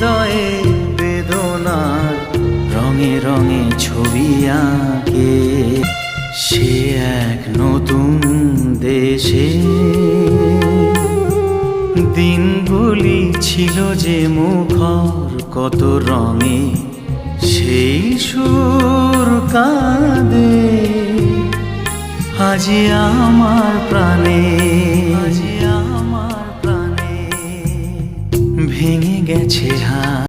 হৃদয়ে বেদনার রঙে রঙে ছবি আঁকে। সে এক নতুন দেশে। দিনগুলি ছিল যে মুখর কত রঙে সেই সুর কাঁদে। আজি আমার প্রাণে ভেঙে গেছে হা